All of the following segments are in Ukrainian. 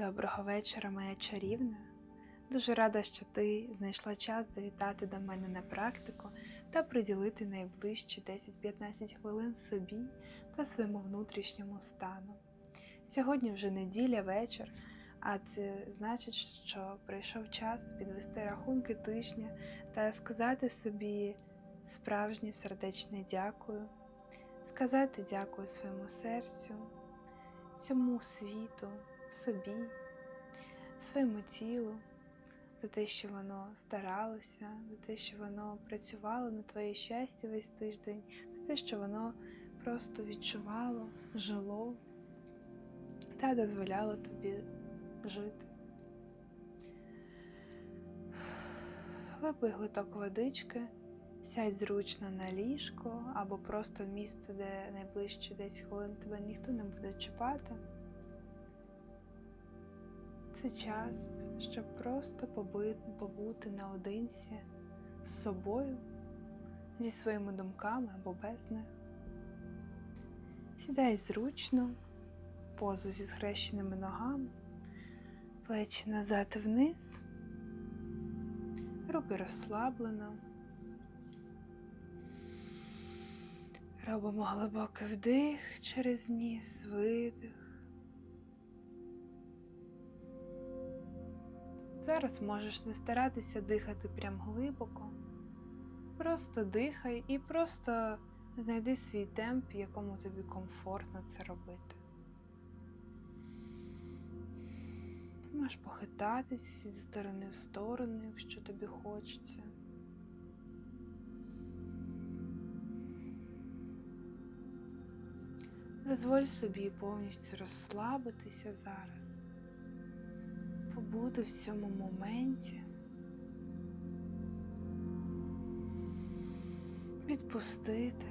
Доброго вечора, моя чарівна. Дуже рада, що ти знайшла час завітати до мене на практику та приділити найближчі 10-15 хвилин собі та своєму внутрішньому стану. Сьогодні вже неділя, вечір, а це значить, що прийшов час підвести рахунки тижня та сказати собі справжнє сердечне дякую, сказати дякую своєму серцю, цьому світу, собі, своєму тілу, за те, що воно старалося, за те, що воно працювало на твоє щастя весь тиждень, за те, що воно просто відчувало, жило та дозволяло тобі жити. Випий глиток водички, сядь зручно на ліжко або просто місце, де найближчі 10 хвилин тебе ніхто не буде чіпати. Це час, щоб просто побути наодинці з собою, зі своїми думками або без них. Сідай зручно, позу зі схрещеними ногами, плечі назад і вниз, руки розслаблено. Робимо глибокий вдих через ніс, видих. Зараз можеш не старатися дихати прям глибоко. Просто дихай і просто знайди свій темп, якому тобі комфортно це робити. Можеш похитатися зі сторони в сторону, якщо тобі хочеться. Дозволь собі повністю розслабитися зараз побути в цьому моменті, відпустити.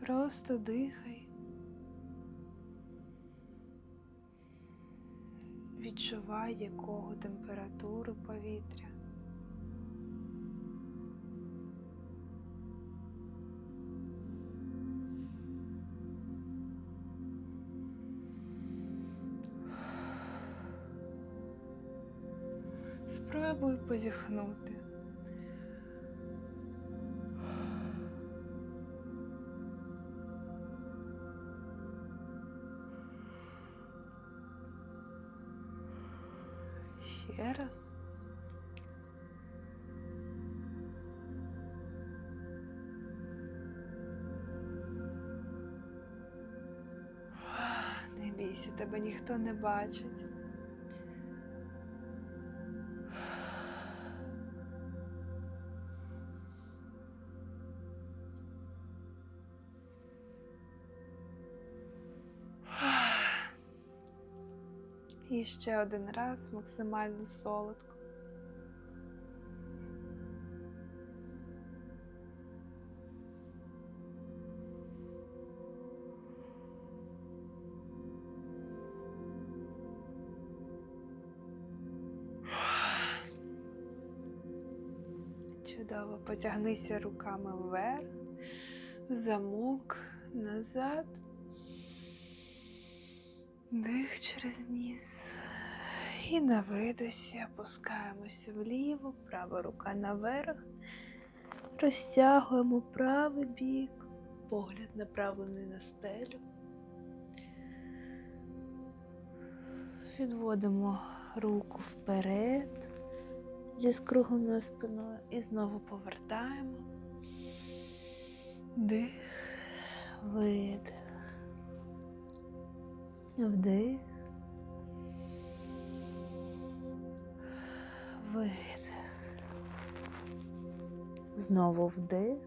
Просто дихай. Відчувай якого температуру повітря. Спробуй позіхнути. Ще раз. Не бійся, тебе ніхто не бачить. І ще один раз максимально солодко. Чудово, потягнися руками вверх, в замок, назад. Дих через ніс. І на видосі опускаємося вліво, права рука наверх. Розтягуємо правий бік, погляд направлений на стелю. Відводимо руку вперед зі скругленою спиною і знову повертаємо. Дих, видих. Вдих. Видих. Знову вдих.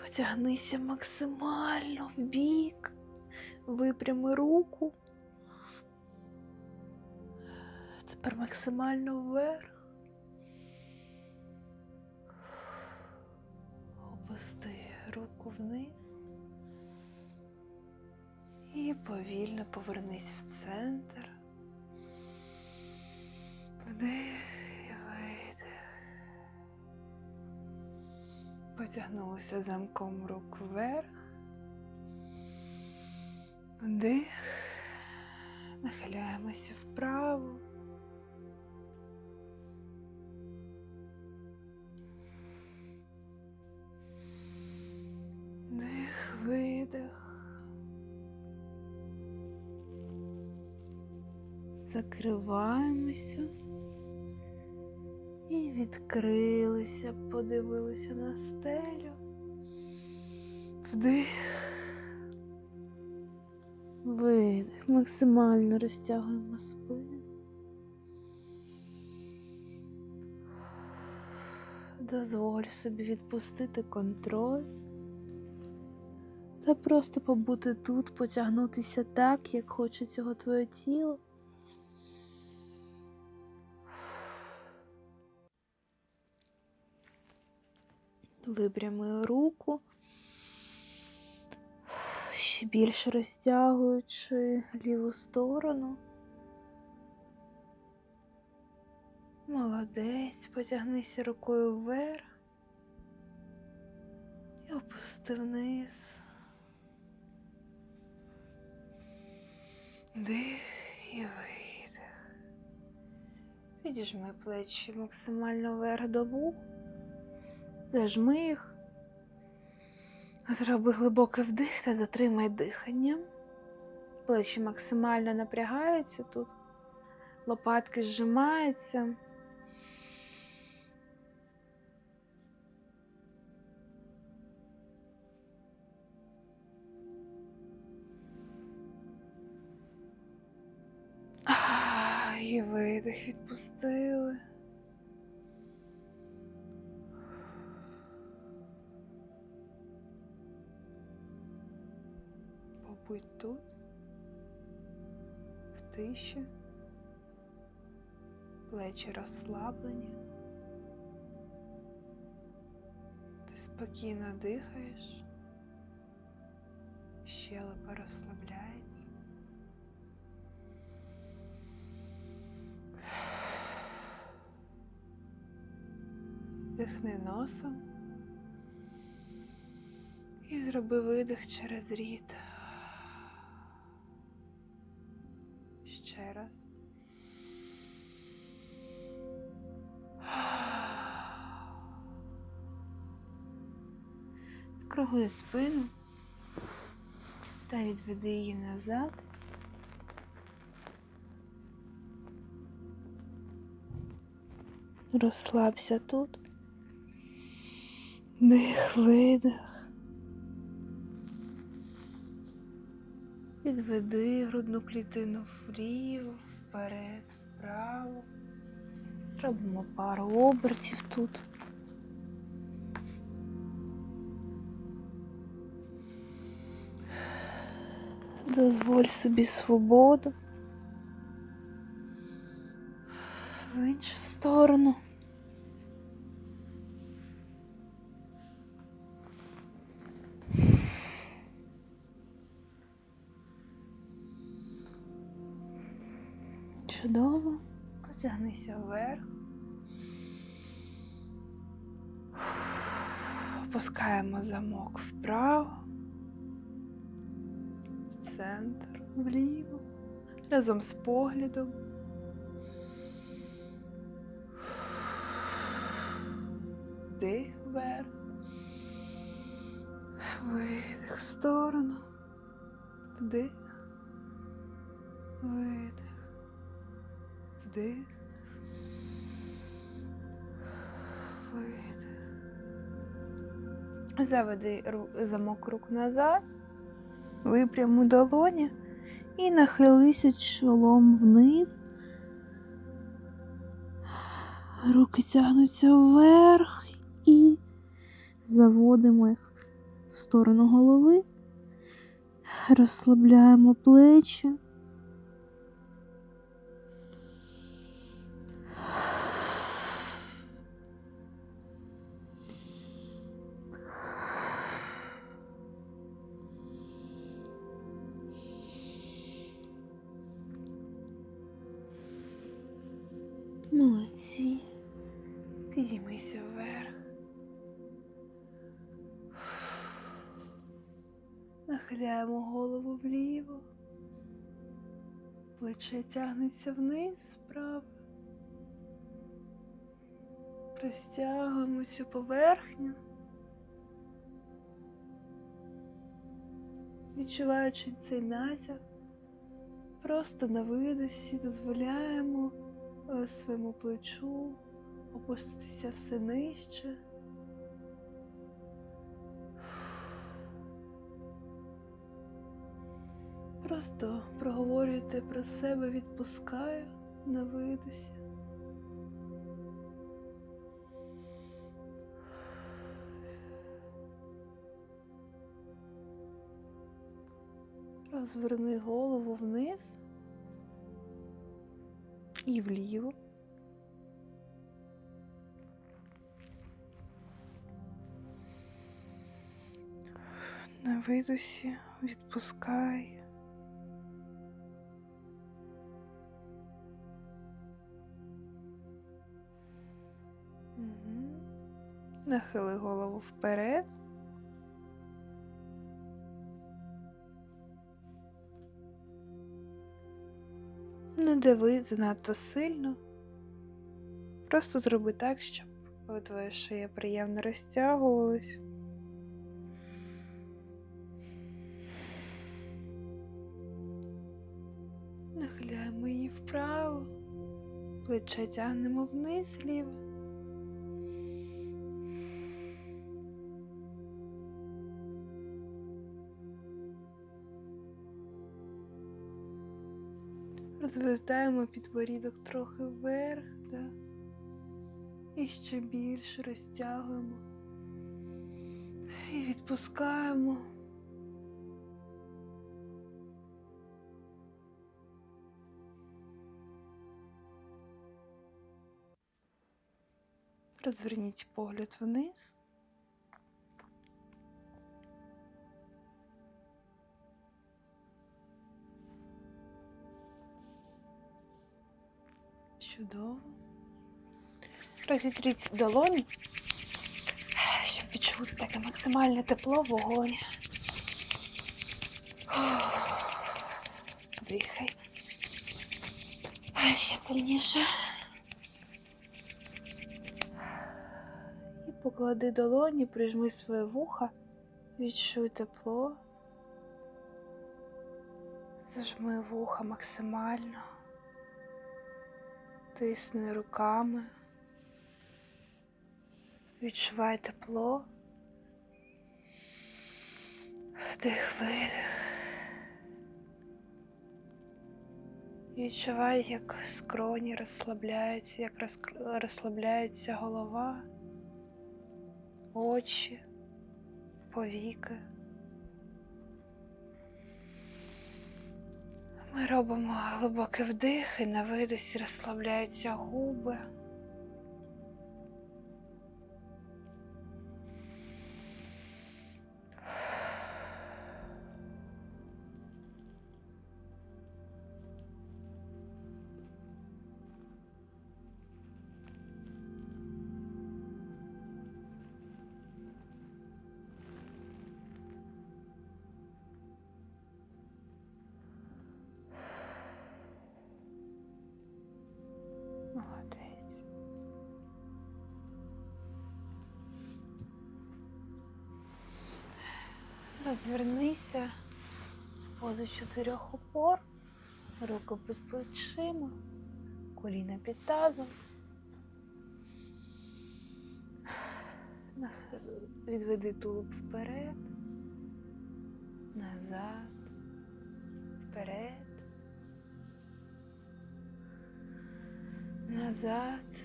Потягнися максимально в бік. Випрями руку. Тепер максимально вверх. Опусти руку вниз. І повільно повернись в центр. Вдих і видих. Потягнулися замком рук вверх. Вдих. Нахиляємося вправо. Закриваємося і відкрилися, подивилися на стелю. Вдих. Видих. Максимально розтягуємо спину. Дозволь собі відпустити контроль та просто побути тут, потягнутися так, як хоче цього твоє тіло. Випрямую руку, ще більше розтягуючи ліву сторону. Молодець, потягнися рукою вверх і опусти вниз. Дих і видих. Підіжми плечі максимально вверх до вух. Зажми їх. Зроби глибокий вдих та затримай дихання. Плечі максимально напрягаються тут. Лопатки зжимаються. І видих Побудь тут, в тиші, плечі розслаблені. Ти спокійно дихаєш, щелепа розслабляється. Дихни носом і зроби видих через рід. Скругли спину та відведи її назад. Розслабся тут. Дих, видих. Відведи грудну клітину вліво, вперед, вправо. Робимо пару обертів тут. Дозволь собі свободу. В іншу сторону. Чудово. Потягнися вверх. Опускаємо замок вправо, центр, вліво, разом з поглядом. Вдих вверх, видих в сторону, вдих, видих, вдих, видих. Заведи замок рук назад, випрямуй долоні і нахилися чолом вниз. Руки тягнуться вверх і заводимо їх в сторону голови, розслабляємо плечі. Підіймися вверх. Нахиляємо голову вліво. Плече тягнеться вниз справа, Розтягуємо цю поверхню, відчуваючи цей натяг, просто на видосі дозволяємо е, своєму плечу опуститися все нижче. Просто проговорюйте про себе, відпускаю на видосі. Розверни голову вниз і вліво. На видосі відпускай. Нахили голову вперед. Не дави занадто сильно. Просто зроби так, щоб твоя шия приємно розтягувалась. Плече тягнемо вниз ліво. Розвертаємо підборідок трохи вверх, да? і ще більше розтягуємо. І відпускаємо. Розверніть погляд вниз. Чудово. Розітріть долоні, щоб відчути таке максимальне тепло вогонь. Дихай. Ще сильніше. Поклади долоні, прижми своє вуха, відчуй тепло. Зажми вуха максимально. Тисни руками. Відчувай тепло. Вдих, видих. Відчувай, як скроні розслабляються, як розслабляється голова, очі, повіки. Ми робимо глибокий вдих і на видосі розслабляються губи. Розвернися в позу чотирьох опор, руки під плечима, коліна під тазом. Відведи тулуб вперед, назад, вперед. назад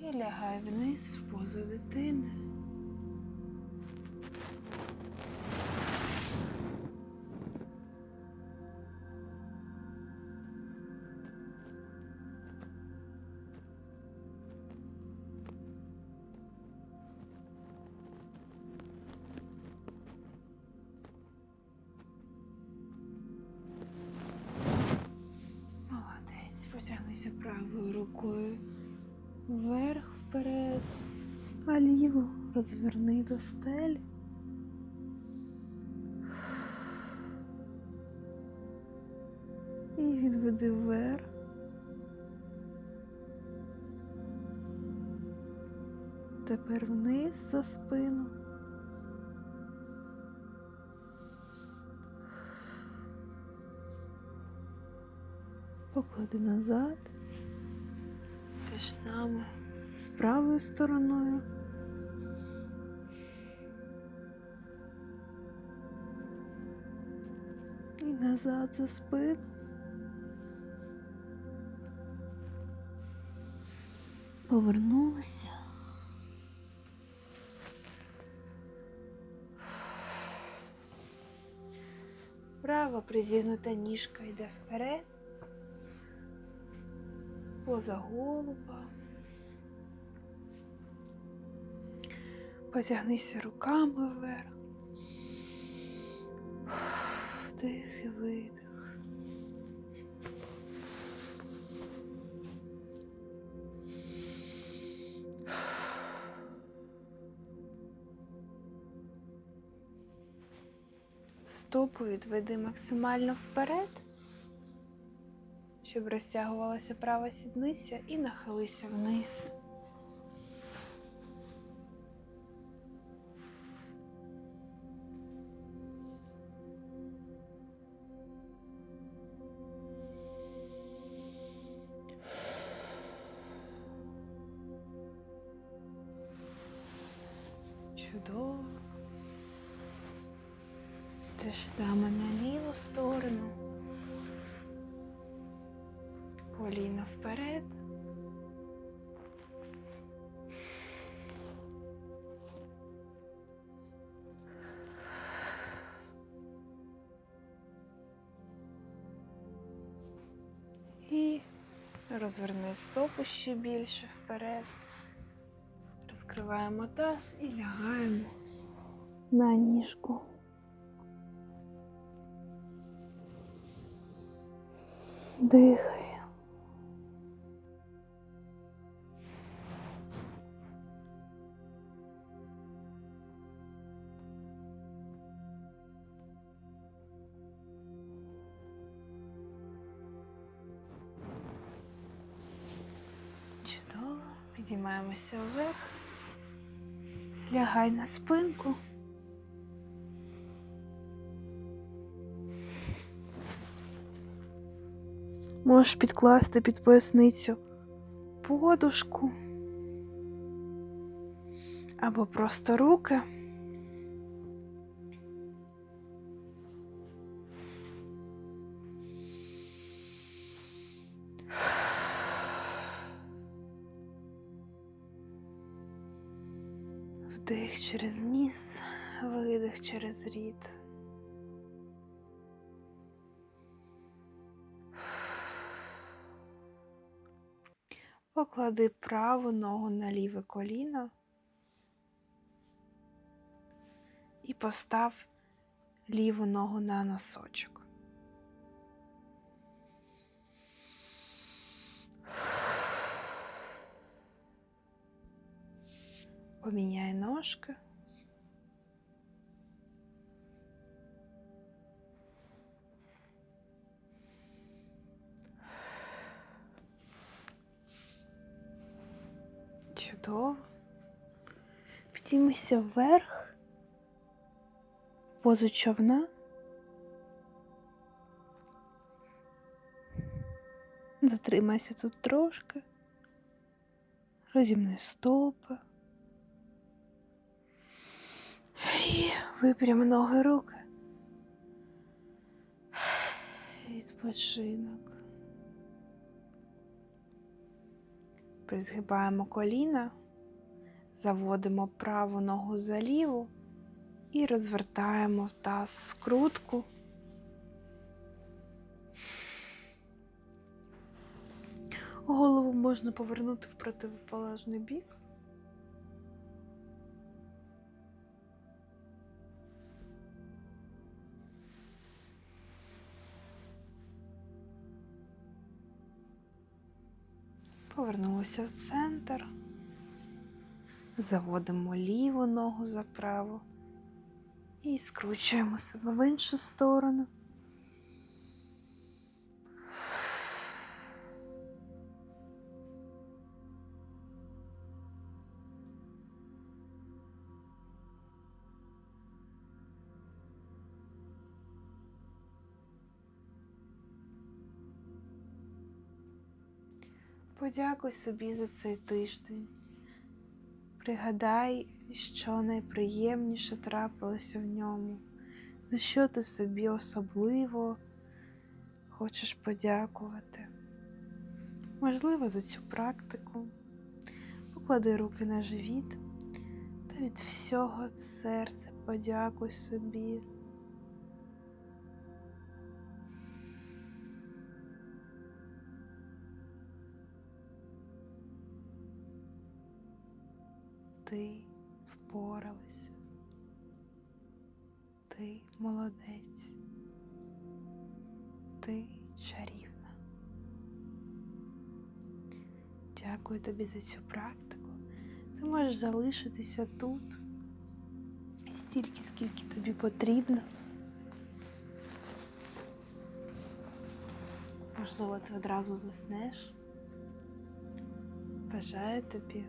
і лягай вниз в позу дитини. рухаємося правою рукою вверх вперед, а ліву розверни до стелі. І відведи вверх. Тепер вниз за спину. Поклади назад. Те ж саме з правою стороною. І назад за спину. Повернулася. Права призігнута ніжка йде вперед. Поза голуба. Потягнися руками вверх. Вдих і видих. Стопу відведи максимально вперед, щоб розтягувалася права сідниця і нахилися вниз. Чудово. Те ж саме на ліву сторону. Коліна вперед. І розверни стопу ще більше вперед. Розкриваємо таз і лягаємо на ніжку. Дихай. Підіймаємося вверх. Лягай на спинку. Можеш підкласти під поясницю подушку або просто руки. Вдих через ніс, видих через рід. Поклади праву ногу на ліве коліно і постав ліву ногу на носочок. Поміняй ножки. Чудово. Підіймися вверх, позу човна. Затримайся тут трошки. Розімни стопи. І випрям ноги руки. Відпочинок. Призгибаємо коліна, заводимо праву ногу за ліву і розвертаємо в таз скрутку. Голову можна повернути в противоположний бік. Повернулися в центр. Заводимо ліву ногу за праву і скручуємо себе в іншу сторону. Подякуй собі за цей тиждень. Пригадай, що найприємніше трапилося в ньому, за що ти собі особливо хочеш подякувати. Можливо, за цю практику. Поклади руки на живіт та від всього серця подякуй собі. Ти впоралася. Ти молодець. Ти чарівна. Дякую тобі за цю практику. Ти можеш залишитися тут стільки, скільки тобі потрібно. Можливо, ти одразу заснеш. Бажаю тобі.